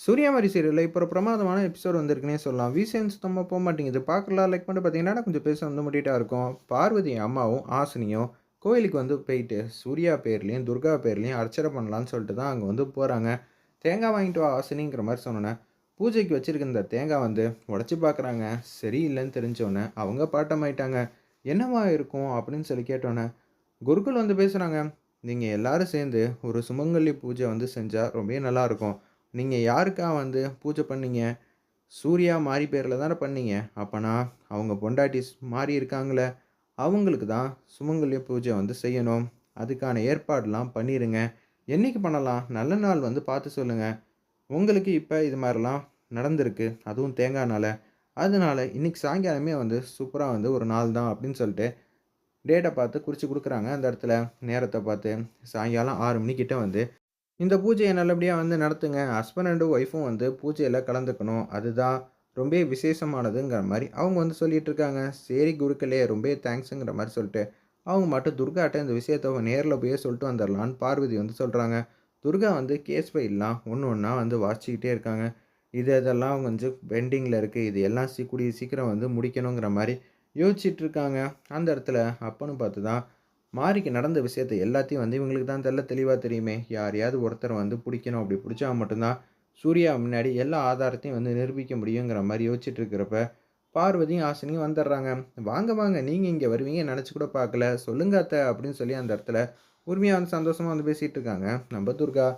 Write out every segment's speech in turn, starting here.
சூர்யாமாரி சீரியலில் இப்போ ஒரு பிரமாதமான எபிசோட் வந்திருக்குன்னே சொல்லலாம். விசிஎன் சுத்தமாக போக மாட்டேங்குது. பார்க்கலாம் லைக் பண்ணிட்டு பார்த்தீங்கன்னா கொஞ்சம் பேச வந்து முடிட்டாக இருக்கும். பார்வதி அம்மாவும் ஆசினியும் கோயிலுக்கு வந்து போயிட்டு சூர்யா பேர்லேயும் துர்கா பேர்லேயும் அர்ச்சனை பண்ணலான்னு சொல்லிட்டு தான் அங்கே வந்து போகிறாங்க தேங்காய் வாங்கிட்டு வா ஆசினிங்கிற மாதிரி சொன்னோன்னே பூஜைக்கு வச்சுருக்க இந்த தேங்காய் வந்து உடச்சி பார்க்குறாங்க சரியில்லைன்னு தெரிஞ்சோன்னே அவங்க பாட்டமாயிட்டாங்க. என்னவா இருக்கும் அப்படின்னு சொல்லி கேட்டோன்னே குருக்கள் வந்து பேசுகிறாங்க நீங்கள் எல்லோரும் சேர்ந்து ஒரு சுமங்கலி பூஜை வந்து செஞ்சால் ரொம்பவே நல்லாயிருக்கும் நீங்கள் யாருக்கா வந்து பூஜை பண்ணீங்க? சூர்யா மாறி பேரில் தானே பண்ணீங்க. அப்போனா அவங்க பொண்டாட்டி மாறி இருக்காங்களே அவங்களுக்கு தான் சுமங்கல்ய பூஜை வந்து செய்யணும். அதுக்கான ஏற்பாடெலாம் பண்ணிடுங்க என்றைக்கு பண்ணலாம்? நல்ல நாள் வந்து பார்த்து சொல்லுங்கள் உங்களுக்கு இப்போ இது மாதிரிலாம் நடந்திருக்கு. அதுவும் தேங்காய்னால. அதனால இன்றைக்கி சாயங்காலமே வந்து சூப்பராக வந்து ஒரு நாள் தான் அப்படின்னு சொல்லிட்டு டேட்டை பார்த்து குறித்து கொடுக்குறாங்க அந்த இடத்துல. நேரத்தை பார்த்து சாயங்காலம் ஆறு மணிக்கிட்ட வந்து இந்த பூஜையை நல்லபடியாக வந்து நடத்துங்க. ஹஸ்பண்ட் அண்டு ஒய்ஃபும் வந்து பூஜையில் கலந்துக்கணும். அதுதான் ரொம்ப விசேஷமானதுங்கிற மாதிரி அவங்க வந்து சொல்லிகிட்டு இருக்காங்க. சரி குருக்களே ரொம்ப தேங்க்ஸுங்கிற மாதிரி சொல்லிட்டு அவங்க மட்டும் துர்காட்ட இந்த விஷயத்த நேரில் போய் சொல்லிட்டு வந்துடலான்னு பார்வதி வந்து சொல்கிறாங்க துர்கா வந்து கேஸ் ஃபைல்லாம் ஒன்று ஒன்றா வந்து வாசிக்கிட்டே இருக்காங்க. இது இதெல்லாம் கொஞ்சம் பெண்டிங்கில் இருக்குது இது எல்லாம் சீ கூடிய சீக்கிரம் வந்து முடிக்கணுங்கிற மாதிரி யோசிச்சுட்டு இருக்காங்க. அந்த இடத்துல அப்பன்னு பார்த்து தான் மாரிக்கு நடந்த விஷயத்தை எல்லாத்தையும் வந்து இவங்களுக்கு தான் தெல்ல தெளிவாக தெரியுமே. யாரையாவது ஒருத்தரை வந்து பிடிக்கணும். அப்படி பிடிச்சா மட்டும்தான் சூர்யா முன்னாடி எல்லா ஆதாரத்தையும் வந்து நிரூபிக்க முடியுங்கிற மாதிரி யோசிச்சுட்டு இருக்கிறப்ப பார்வதியும் ஆசினியும் வந்துடுறாங்க. வாங்க வாங்க நீங்கள் இங்கே வருவீங்க. நினச்சி கூட பார்க்கல. சொல்லுங்க அத்தை அப்படின்னு சொல்லி அந்த இடத்துல உரிமையாக வந்து சந்தோஷமாக வந்து பேசிகிட்டு இருக்காங்க. நம்ம துர்கா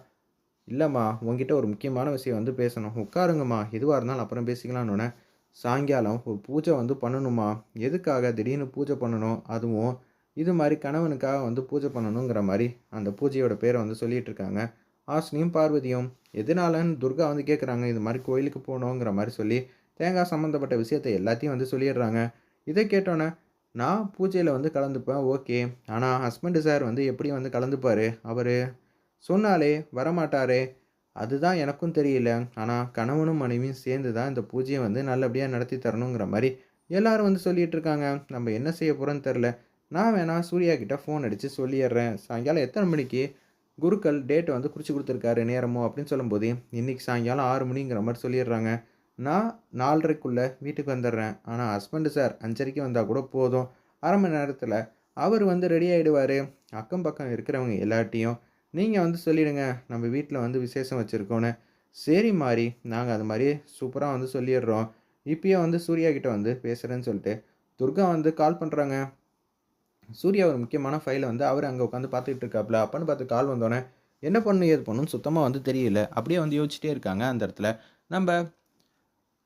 இல்லைம்மா உங்ககிட்ட ஒரு முக்கியமான விஷயம் வந்து பேசணும். உட்காருங்கம்மா. எதுவாக இருந்தாலும் அப்புறம் பேசிக்கலான்னு சாயங்காலம் ஒரு பூஜை வந்து பண்ணணுமா எதுக்காக திடீர்னு பூஜை பண்ணணும்? அதுவும் இது மாதிரி கணவனுக்காக வந்து பூஜை பண்ணணுங்கிற மாதிரி அந்த பூஜையோட பேரை வந்து சொல்லிட்டு இருக்காங்க. ஆசினியும் பார்வதியும் எதனாலன்னு துர்கா வந்து கேட்குறாங்க இது மாதிரி கோயிலுக்கு போகணுங்கிற மாதிரி சொல்லி தேங்காய் சம்மந்தப்பட்ட விஷயத்தை எல்லாத்தையும் வந்து சொல்லிடுறாங்க. இதை கேட்டோன்னே நான் பூஜையில் வந்து கலந்துப்பேன் ஓகே. ஆனால் ஹஸ்பண்டு சார் வந்து எப்படி வந்து கலந்துப்பார்? அவர் சொன்னாலே வரமாட்டாரே. அதுதான் எனக்கும் தெரியல. ஆனால் கணவனும் மனைவியும் சேர்ந்து தான் இந்த பூஜையை வந்து நல்லபடியாக நடத்தி தரணுங்கிற மாதிரி எல்லாரும் வந்து சொல்லிகிட்டு இருக்காங்க. நம்ம என்ன செய்ய போகிறோன்னு தெரில நான் வேணால் சூர்யா கிட்டே ஃபோன் அடித்து சொல்லிடுறேன். சாயங்காலம் எத்தனை மணிக்கு குருக்கள் டேட்டை வந்து குறித்து கொடுத்துருக்காரு நேரமோ அப்படின்னு சொல்லும்போது இன்றைக்கி சாயங்காலம் ஆறு மணிங்கிற மாதிரி சொல்லிடுறாங்க. நான் நாலரைக்குள்ளே வீட்டுக்கு வந்துடுறேன். ஆனால் ஹஸ்பண்டு சார் அஞ்சரைக்கு வந்தால் கூட போதும். அரை மணி நேரத்தில் அவர் வந்து ரெடி ஆகிடுவார் அக்கம் பக்கம் இருக்கிறவங்க எல்லாட்டையும் நீங்கள் வந்து சொல்லிடுங்க. நம்ம வீட்டில் வந்து விசேஷம் வச்சுருக்கோன்னு சரி மாதிரி நாங்கள் அது மாதிரி சூப்பராக வந்து சொல்லிடுறோம். இப்பயே வந்து சூர்யா கிட்டே வந்து பேசுகிறேன்னு சொல்லிட்டு துர்கா வந்து கால் பண்ணுறாங்க சூர்யா ஒரு முக்கியமான ஃபைலை வந்து அவர் அங்கே உட்காந்து பார்த்துக்கிட்டு இருக்காப்புல அப்பன்னு பார்த்து கால் வந்தோடனே என்ன பண்ணு? ஏது பண்ணுன்னு சுத்தமாக வந்து தெரியல. அப்படியே வந்து யோசிச்சிட்டே இருக்காங்க அந்த இடத்துல. நம்ம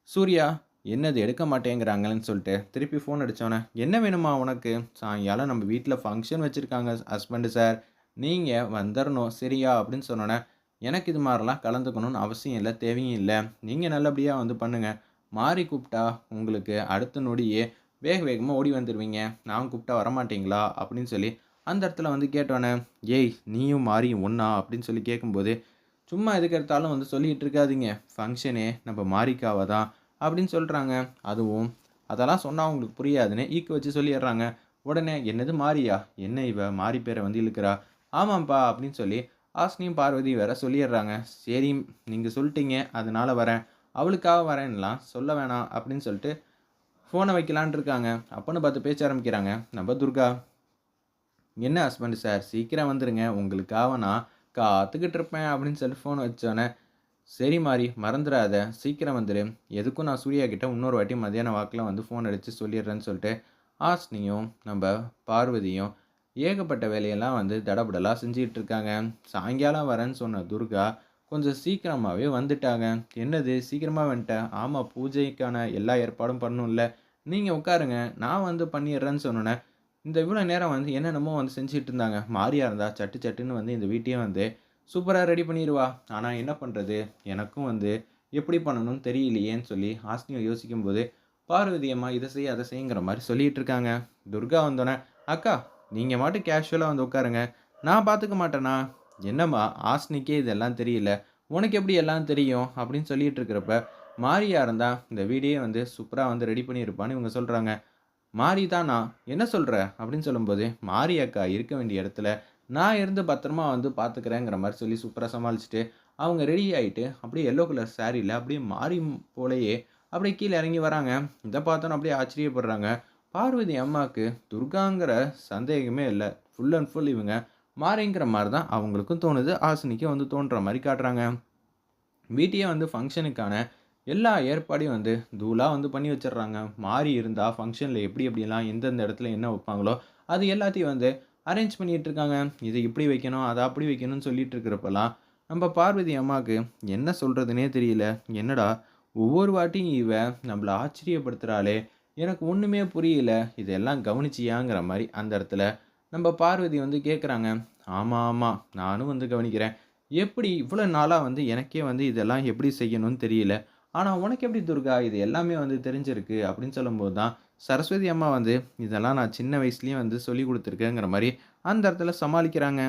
சூர்யா என்னது எடுக்க மாட்டேங்கிறாங்கன்னு சொல்லிட்டு திருப்பி ஃபோன் அடித்தோன்னே என்ன வேணுமா உனக்கு? சாயங்காலம் நம்ம வீட்டில் ஃபங்க்ஷன் வச்சுருக்காங்க ஹஸ்பண்டு சார் நீங்கள் வந்துடணும் சரியா? அப்படின்னு சொன்னோன்னே எனக்கு இது மாதிரிலாம் கலந்துக்கணும்னு அவசியம் இல்லை தேவையும் இல்லை. நீங்கள் நல்லபடியாக வந்து பண்ணுங்கள் மாறி கூப்பிட்டா உங்களுக்கு அடுத்த நொடியே வேக வேகமாக ஓடி வந்துடுவீங்க நான் கூப்பிட்டா வரமாட்டீங்களா? அப்படின்னு சொல்லி அந்த இடத்துல வந்து கேட்டோன்னே ஏய் நீயும் மாறியும் ஒன்றா அப்படின்னு சொல்லி கேட்கும்போது சும்மா எதுக்கு எடுத்தாலும் வந்து சொல்லிகிட்டு இருக்காதிங்க. ஃபங்க்ஷனே நம்ம மாறிக்காவை தான். அப்படின்னு சொல்கிறாங்க அதுவும் அதெல்லாம் சொன்னால் அவங்களுக்கு புரியாதுன்னு ஈக்கு வச்சு சொல்லிடுறாங்க. உடனே என்னது மாறியா? என்ன இவ? மாறி பேரை வந்து இழுக்கிறா? ஆமாம்ப்பா. அப்படின்னு சொல்லி ஆஸ்னியும் பார்வதி வேற சொல்லிடுறாங்க. சரி நீங்கள் சொல்லிட்டீங்க. அதனால் வரேன். அவளுக்காக வரேன்லாம் சொல்ல வேணாம். அப்படின்னு சொல்லிட்டு ஃபோனை வைக்கலான் இருக்காங்க. அப்போன்னு பார்த்து பேச ஆரம்பிக்கிறாங்க. நம்ம துர்கா. என்ன ஹஸ்பண்ட் சார் சீக்கிரம் வந்துடுங்க உங்களுக்காக நான் காத்துக்கிட்டு இருப்பேன் அப்படின்னு சொல்லி ஃபோன் வச்சோன்னே சரி மாதிரி மறந்துடாத. சீக்கிரம் வந்துடு எதுக்கும் நான் சூர்யா கிட்ட இன்னொரு வாட்டி மதியான வாக்கில் வந்து ஃபோன் அடித்து சொல்லிடுறேன்னு சொல்லிட்டு ஆஸ்னியும் நம்ம பார்வதியும் ஏகப்பட்ட வேலையெல்லாம் வந்து தடபடலாக செஞ்சிகிட்டு இருக்காங்க. சாயங்காலம் வரேன்னு சொன்ன துர்கா கொஞ்சம் சீக்கிரமாகவே வந்துட்டாங்க. என்னது? சீக்கிரமாக வந்துட்டேன் ஆமாம் பூஜைக்கான எல்லா ஏற்பாடும் பண்ணணும்ல நீங்கள் உட்காருங்க நான் வந்து பண்ணிடுறேன்னு சொன்னோன்னே இந்த இவ்வளோ நேரம் வந்து என்னென்னமோ வந்து செஞ்சுட்டு இருந்தாங்க. மாறியா இருந்தா சட்டு சட்டுன்னு வந்து இந்த வீட்டையே வந்து சூப்பராக ரெடி பண்ணிடுவா. ஆனால் என்ன பண்ணுறது எனக்கும் வந்து எப்படி பண்ணணும்னு தெரியலையேன்னு சொல்லி ஆஸ்னியை யோசிக்கும்போது பார்வதி அம்மா இதை செய்ய அதை செய்யுங்கிற மாதிரி சொல்லிட்டு இருக்காங்க. துர்கா வந்தோடனே அக்கா நீங்கள் மட்டும் கேஷுவலாக வந்து உட்காருங்க. நான் பார்த்துக்க மாட்டேனா? என்னம்மா ஆஸ்னிக்கே இதெல்லாம் தெரியல. உனக்கு எப்படி எல்லாம் தெரியும்? அப்படின்னு சொல்லிட்டு இருக்கிறப்ப மாரியா இருந்தால் இந்த வீடியே வந்து சூப்பராக வந்து ரெடி பண்ணியிருப்பான்னு இவங்க சொல்கிறாங்க மாறி தான் நான் என்ன சொல்கிற அப்படின்னு சொல்லும்போது மாரி அக்கா இருக்க வேண்டிய இடத்துல நான் இருந்து பத்திரமா வந்து பார்த்துக்கிறேங்கிற மாதிரி சொல்லி சூப்பராக சமாளிச்சுட்டு அவங்க ரெடி ஆகிட்டு அப்படியே எல்லோ கலர் சாரியில் அப்படியே மாறி போலயே அப்படியே கீழே இறங்கி வராங்க. இதை பார்த்தோன்னு அப்படியே ஆச்சரியப்படுறாங்க. பார்வதி அம்மாவுக்கு துர்காங்கிற சந்தேகமே இல்லை ஃபுல் அண்ட் ஃபுல் இவங்க மாறிங்கிற மாதிரி தான் அவங்களுக்கும் தோணுது. ஆசினிக்கும் வந்து தோன்ற மாதிரி காட்டுறாங்க. வீட்டையே வந்து ஃபங்க்ஷனுக்கான எல்லா ஏற்பாடையும் வந்து தூளாக வந்து பண்ணி வச்சிடுறாங்க மாறி இருந்தால் ஃபங்க்ஷனில் எப்படி எப்படிலாம் எந்தெந்த இடத்துல என்ன வைப்பாங்களோ, அது எல்லாத்தையும் வந்து அரேஞ்ச் பண்ணிட்டு இருக்காங்க. இதை இப்படி வைக்கணும், அதை அப்படி வைக்கணும்னு சொல்லிட்டு இருக்கிறப்பெல்லாம் நம்ம பார்வதி அம்மாவுக்கு என்ன சொல்கிறதுனே தெரியல. என்னடா ஒவ்வொரு வாட்டியும் இவ நம்மள ஆச்சரியப்படுத்துகிறாளே எனக்கு ஒன்றுமே புரியல. இதெல்லாம் கவனிச்சியாங்கிற மாதிரி அந்த இடத்துல நம்ம பார்வதி வந்து கேட்குறாங்க. ஆமாம் ஆமாம் நானும் வந்து கவனிக்கிறேன். எப்படி இவ்வளோ நாளாக வந்து எனக்கே வந்து இதெல்லாம் எப்படி செய்யணும்னு தெரியல. ஆனால் உனக்கு எப்படி துர்கா இது எல்லாமே வந்து தெரிஞ்சிருக்கு அப்படின்னு சொல்லும்போது தான், சரஸ்வதி அம்மா வந்து இதெல்லாம் நான் சின்ன வயசுலேயும் வந்து சொல்லிக் கொடுத்துருக்கேங்கிற மாதிரி அந்த இடத்துல சமாளிக்கிறாங்க.